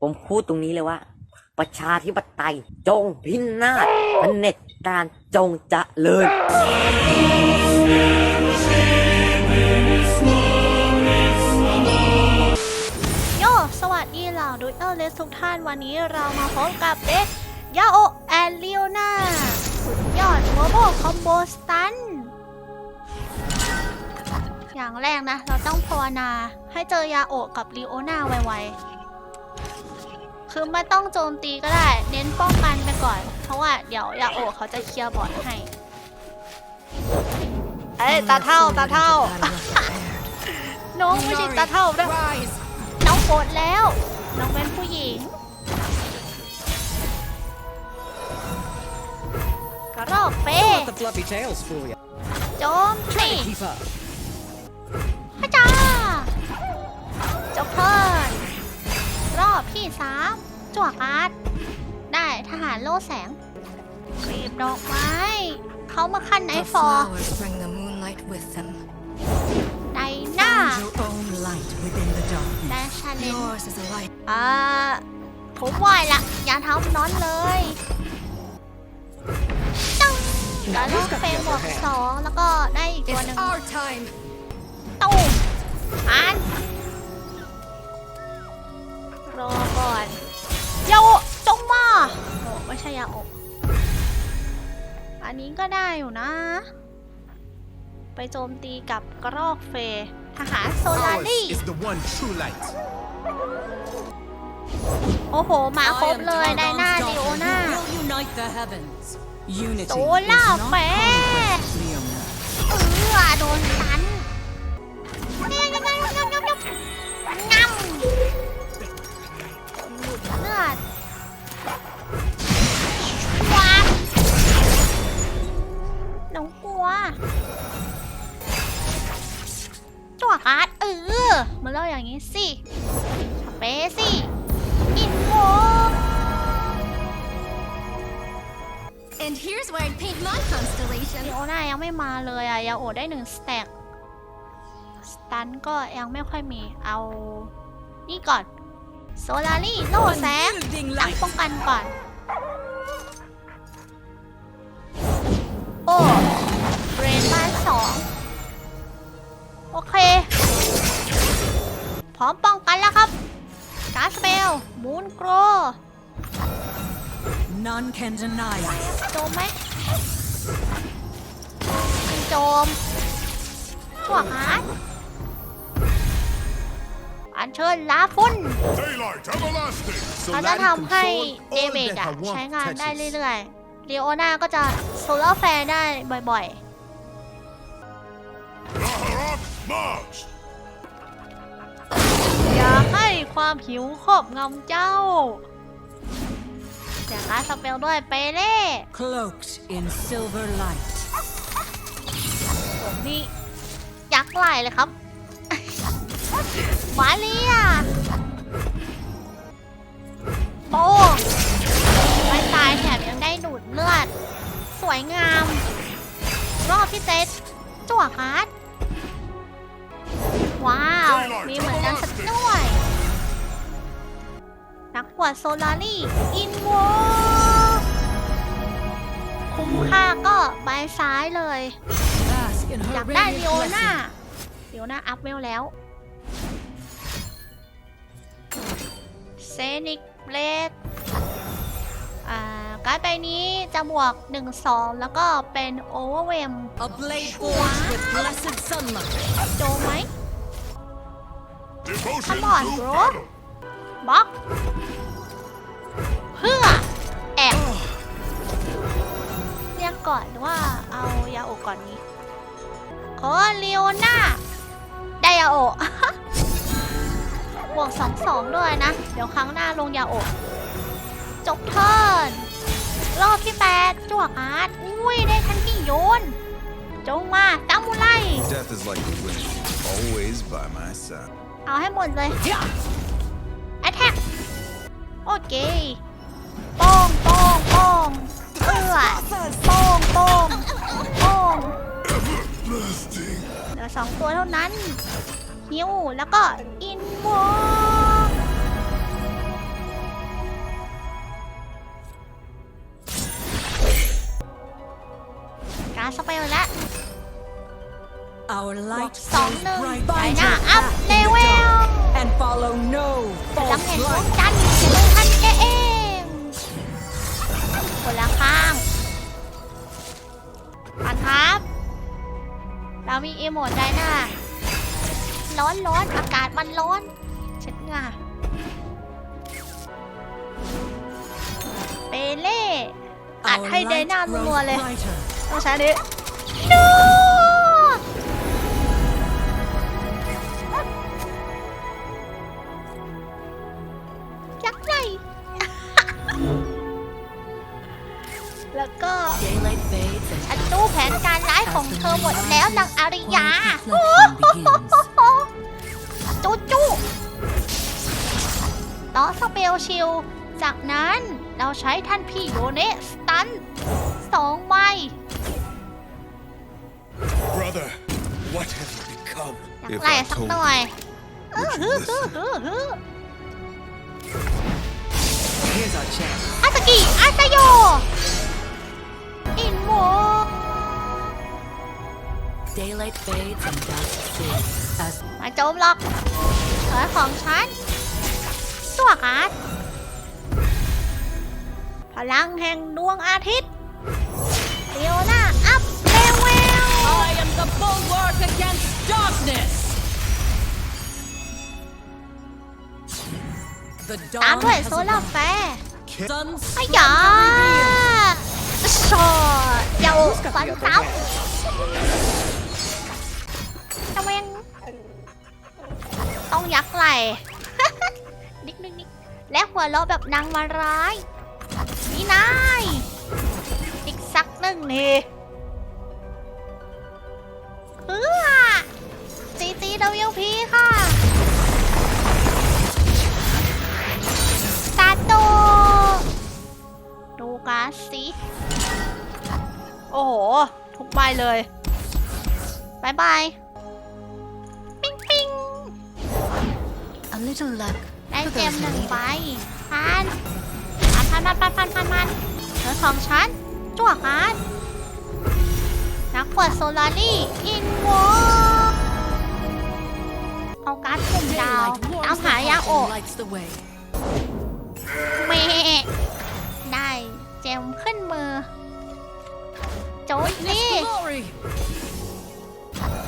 ผมพูดตรงนี้เลยว่า ประชาธิปไตย จงพินาศเน็จการจงจะเลิญโยสวัสดีเหล่าดูเอลเลสทุกท่านวันนี้เรามาพบกับเด็กยาโอแอนลิโอนาสุดยอดโมโบคอมโบสตันอย่างแรกนะ เราต้องภาวนาให้เจอยาโอกับลีโอนาไวๆ คือไม่ต้องโจมตีก็ได้ เน้นป้องกันไปก่อน เพราะว่าเดี๋ยวยาโอะเขาจะเคลียร์บอร์ดให้เอ้ยตาเท่าตาเท่า น้องไม่ใช่ตาเท่านะน้องโกรธแล้ว น้องเป็นผู้หญิงกระรอกเป้ Let the fluffy tails fool you. โจมตี Keep up. พระจ้าจบเทิร์น รอบที่สามจวกอาร์ตได้ทหารโล่แสงรีบดอกไม้ เขามาขั้นไอ The ฟอร์ flowers bring the moonlight with them. ไดหน้า Find your own light within the darkness. และชาเลน Yours is a light. อ่าผมไหวละ อย่าเท้าน้อนเลยจังแล้วลูกเฟรมบวกสองแล้วก็ได้อีกตัวหนึ่ง our time. ตู้มอ่าน รอก่อนยาโอะจงมาโอ้ไม่ใช่ยาโอะอันนี้ก็ได้อยู่นะ ไปโจมตีกับกระรอกเฟย์ทหารโซลา Ours รี่ is the one true light. โอ้โห มาครบเลยไดหน้าดิโอน่า unite the heavens. Unity โซล่าแฟร์ Leona. เออโดนตันเนี่ยยำยำยำยำยำงำ หลงกลัวจั่วการ์ดเออมาเล่าอย่างนี้สิสเปซสิ อินโว And here's where I'd paint my constellation. ลีโอน่ายังไม่มาเลยอะยาโอได้หนึ่งสแต็กสตันก็ยังไม่ค่อยมีเอา นี่ก่อน โซลารี่โล่แสง Building ตั้ง light. ป้องกันก่อน ลมูนโกร None can deny us. โจมไหมไม่โจมช่วงอาร์ตอันเชิญลาฟุน Daylight everlasting. เขาจะทำให้เดเมจอะใช้งานได้เรื่อยๆเ e โอนาก็จะโซลาร์แฟร์ได้บ่อย Naharak march. ความหิวครอบงำเจ้าเสียงการดสเปลด้วยเปเล่ Cloaked in silver light. ผมนี่ยักษ์ไหลเลยครับ มาเลีย โซลารี่อินโวคุ้มค่าก็ใบซ้ายเลย Bask in อ her ยากได้ radiant ลีโอน่า blessing. ลีโอน่าอัพเวลแล้วเซนิกเบลดอ่าการ์ดใบนี้จะบวก 1 2 แล้วก็เป็นโอเวอร์เวม A blade forged with blessed sunlight. โจมไหม Devotion Come on, to bro. battle. บล็อก กก่อนหรือว่าเอายาโอะก่อนนี้ขอลีโอน่าได้ยาโอะบวกสองสองด้วยนะ เดี๋ยวครั้งหน้าลงยาโอะจบเทิร์นรอบที่แปดจวกอาร์ตอุ้ยได้ทันที่โยน จงมาตามูไล Death is like the wind, always by my side. เอาให้หมดเลย แอทแทกโอเค สองตัวเท่านั้นฮิวแล้วก็อินวอการสไปร์แล้วสองหนึ่งไปหน้าอัพเลเวลลังเห็นดวงจันทร์อยู่ทันเองคนละข้าง เรามีอีโมดไดหน้าร้อนร้อนอากาศมันร้อนเช็ดเหง่าเปเล่อัด Our ให้ได light หน้า grows รัวๆเลย brighter. ต้องใช้อันนี้ดู ยา reflection begins. จูจูต่อสเปลชิล จากนั้นเราใช้ท่านพี่โยเนะสตันสองใบ Brother, what have you become? อยากไล่สักหน่อยเออฮึฮึฮึฮึ Here's our chance. อาสกิอาซาโยอินโว Daylight fades and dusk sits. As ไมาโจมหรอกเถอของฉันตัวการ์ดพลังแห่งดวงอาทิตย์เดียวหน้าอัพเลเวล I am the bulwark against darkness. The ตาม dawn ด้วย has โซลาร์ arrived. แฟร์ Suns ไอ้ยาชอดเจ้าฟันซ้ำท ต้องยักไหล นิดนึงนิดและหัวเราะแบบนางมาร้าย นี่นายอีกสักหนึ่งนี่เพื่อจีจีดวิวพีค่ะตาโตดูการ์ดสิโอ้โห ทุกใบเลยบายบาย little luck. ได้เจมหนึ่งใบพันพันพันพันพันพันพันเหลือสองชั้นจั่วการ์ดนักขวดโซลารี่อินโวเอาการ์ดกลุ่มดาวตามหายาโอเมได้เจมขึ้นมือ โจดนี่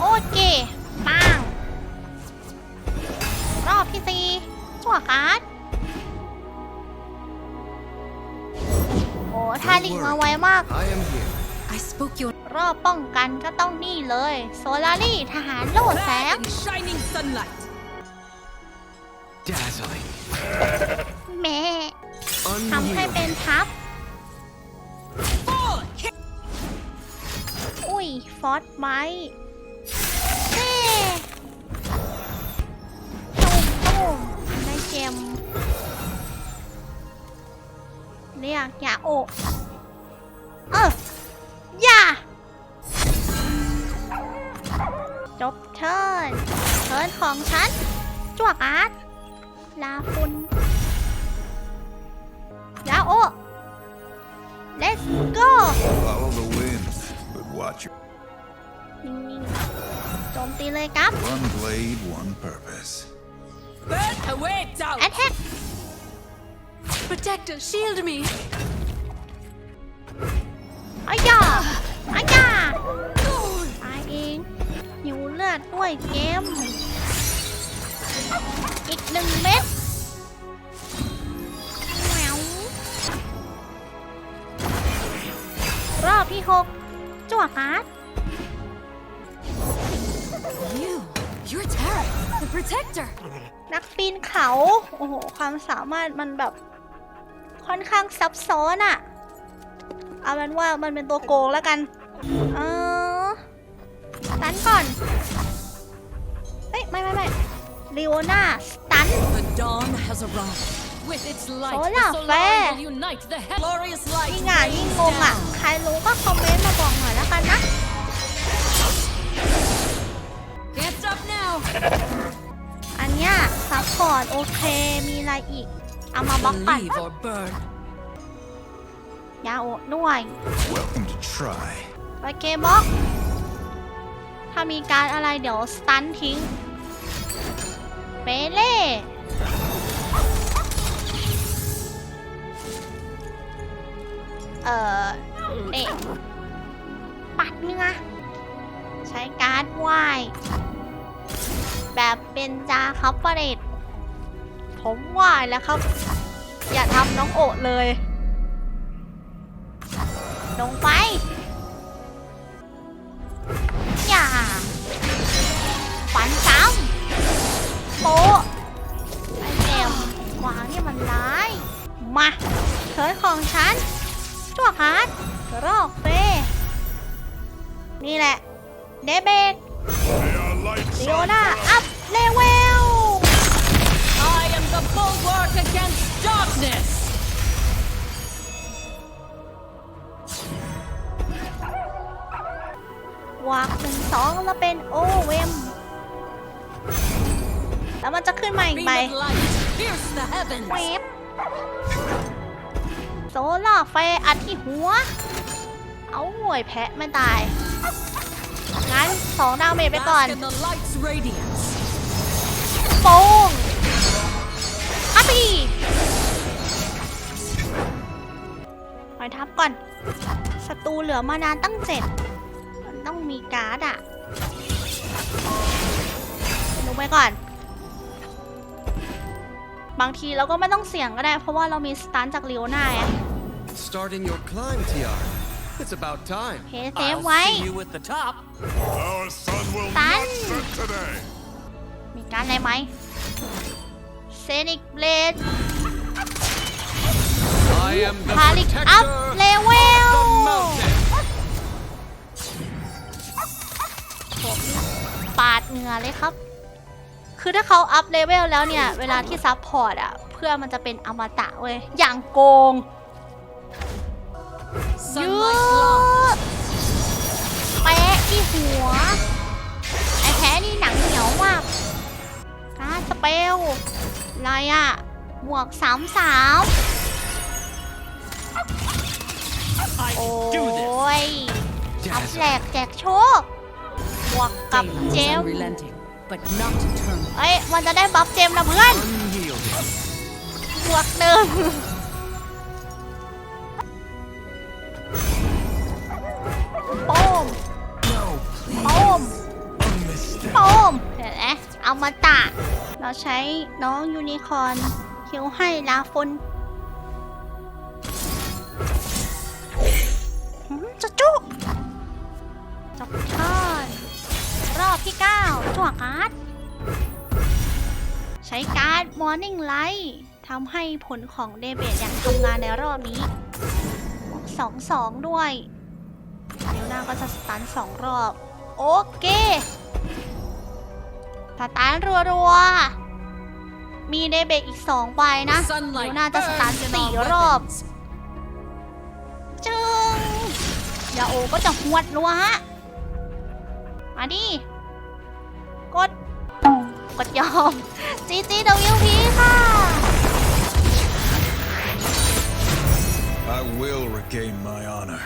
โอเค จั่วการ์ดโอ้ท่าลิงมาไวมาก I am here. I spoke your รอบป้องกันก็ต้องนี่เลย โซลารี่ทหารโล่แสง in shining sunlight. Dazzling. แม่ ทำให้เป็น Unreal. ทับ Fall. อุ้ย ฟอสไม้เเรียกยาโอะเอออย่าจบเทิร์นเทิร์นของฉันจั่วการ์ดลาฟุนยาโอะ let's go Follow the wind, but watch your นิ่งๆโจมตีเลยครับ one blade, one purpose. Burn awaits out. attack Protector, shield me. อายาอายาตายเองหิวเลือดด้วยเกม อีกหนึ่งเม็ดแหววรอบที่หกจั่วการ์ด You. You're Tara, the protector. นักปีนเขา โอ้โห ความสามารถมันแบบ ค่อนข้างซับซ้อนอะเอาเป็นว่ามันเป็นตัวโกงแล้วกัน เออสตันก่อน เฮ้ย ไม่ไม่ไม่ลีโอนาสตัน The dawn has arrived. With its light, Solar the flare. Solari will unite the he- glorious light. ยิ่งอะยิ่งงงอะ rains ใครรู้ก็คอมเมนต์มาบอกหน่อยแล้วกันนะ down. Can't stop now. อันเนี้ยซัพพอร์ตโอเค มีอะไรอีก เอามาบล็อกก่อน Believe or burn. ยาโอะด้วย Welcome to try. โอเคบล็อก ถ้ามีการอะไรเดี๋ยวสตันทิ้งเปเล่เอ่อนี่ปัดเนื้อใช้การ์ดไหวแบบเป็นจาคับเปรต ผมไหวแล้วครับ อย่าทำน้องโอะเลย ลงไป อย่าฝันซ้ำโปะไอเต็มกวางนี่มันร้าย มาเถิดของฉันชั่วคาร์ดกรอกเฟนี่แหละ เดเบกเลโอนาอัพ เป็นโอเวมแล้วมันจะขึ้นมาอีก Beam ใบ of light, pierce the heavens! เวฟโซล่าร์ไฟอัดที่หัว เอาหน่วยแพะไม่ตาย งั้นสองดาวเมจไปก่อน Bask in the light's radiance. โป้งอัปปีหอยทับก่อนศัตรูเหลือมานานตั้งเจ็ดมันต้องมีการ์ดอะ ลงไปก่อน บางทีเราก็ไม่ต้องเสี่ยงก็ได้ เพราะว่าเรามีสตันจากลีโอน่าไง Starting your climb, Tiara. It's about time. เฮเซฟไว้ you at the top. Our sun will Tan. not set today. มีการอะไรไหมเซนิกเบลด I am the พาลิกอัพ protector เลเวล of the mountain. ปาดเหงื่อเลยครับ คือถ้าเขาอัพเลเวลแล้วเนี่ย เวลาที่ซับพอร์ตอะเพื่อนมันจะเป็นอมตะเว้ย อย่างโกงเย Sunlight อะ blonde. แปะที่หัว ไอ้แพ้นี่หนังเหนียวมากการดสเปลอะไรอะบวกสามสาม I โอ้ can do this. ยอัพแหลกแจกโชค บวกกับเจม unrelenting, but not eternal. เอ้ยมันจะได้บัฟเจมนะเพื่อน Unyielding. บวกหนึ่งโป้ม No, โป้ม mistake. โป้มเห็นไหมเอามาตะเราใช้น้องยูนิคอร์นคิวให้ลาฟน ที่ 9 จั่วการ์ด ใช้การ์ด Morning Light ทำให้ผลของเดเบตอย่างทำงานในรอบนี้สองสองด้วยเดี๋ยวหน้าก็จะสตันสองรอบ โอเคสตาร์ทรัวๆ มีเดเบกอีกสองใบนะเดี๋ยว Sunlight น่าจะสตาร์ท burns in สี่ our รอบ weapons. จึงยาโอก็จะหวดรัวฮะ มาดิกดก ดยอมจีจีดวิวพีค่ะ I will regain my honor.